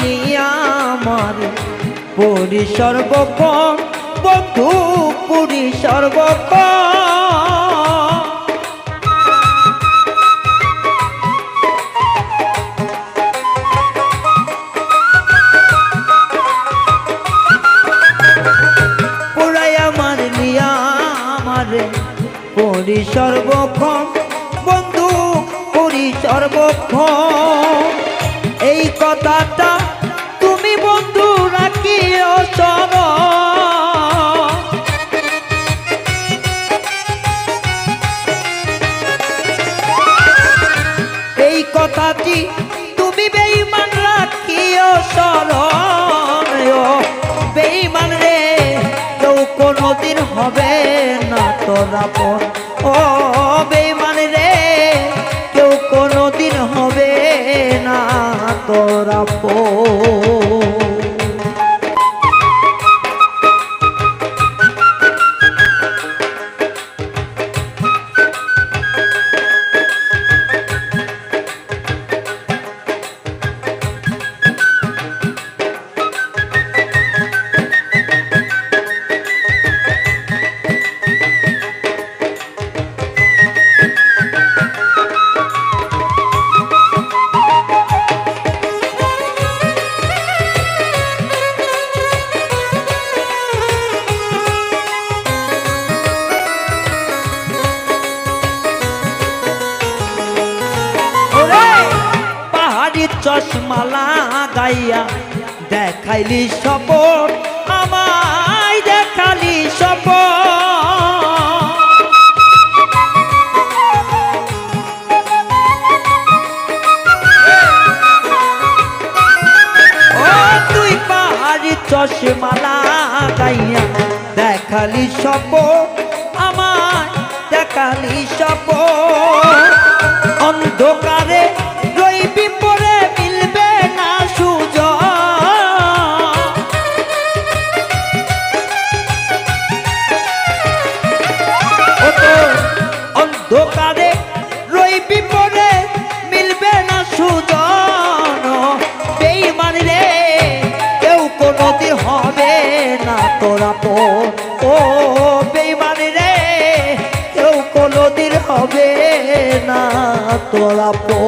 পুরাইয়া আমার পুরী সর্বক্ষণ বন্ধু পুরী আমার পুরী সর্বক্ষণ বন্ধু পুরী সর্বক্ষণ এই কথাটা তুমি বন্ধু রাখিও সব। এই কথাটি তুমি বেইমান রাখিও স্মরণ বেইমান রে, কেউ কোনোদিন হবে না তোরা ও বেইমান রে, কেউ কোনোদিন হবে না তোরা পর। চশমা গাইয়া দেখাইলি সপন আমায় দেখালি সপন ও তুই পাহাড়ি চশমা লাগাইয়া দেখালি সপন রইবি বিপদে মিলবে না সুজন। বেইমান রে, কেউ কোনোদি হবে না তোরা পো ও বেইমান রে, কেউ কোনোদিন হবে না তোরা পো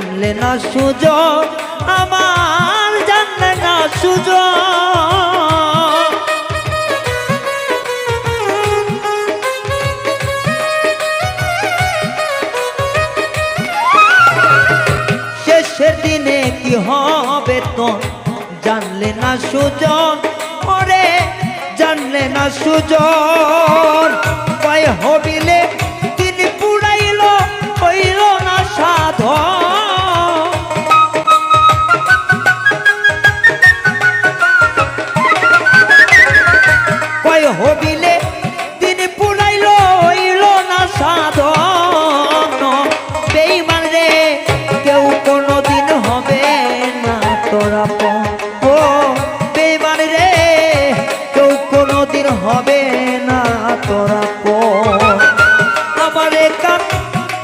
জানলে না সুযোগ, আমার জানলে না সুযোগ। শেষের দিনে কি হবে তোর? জানলে না সুজন ওরে, জানলে না সুজন কয় হবিলে হবে না তোরা পর। আমার কান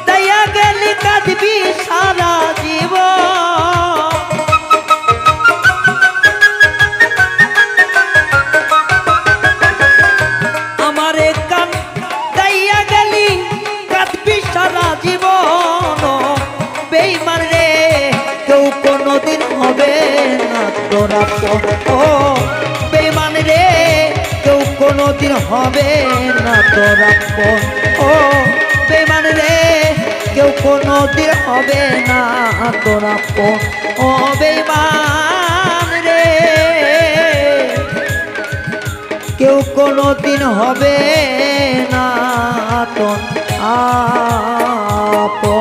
দয়া গেলি কাঁদবি সারা জীবন আমারে কান কোনোদিন হবে না তোরা পর। কোনোদিন হবে না তোরা পর। ও, বেইমান রে, কেউ কোনোদিন হবে না তোরা পর। ও, বেইমান রে, কেউ কোনোদিন হবে না তোর আপন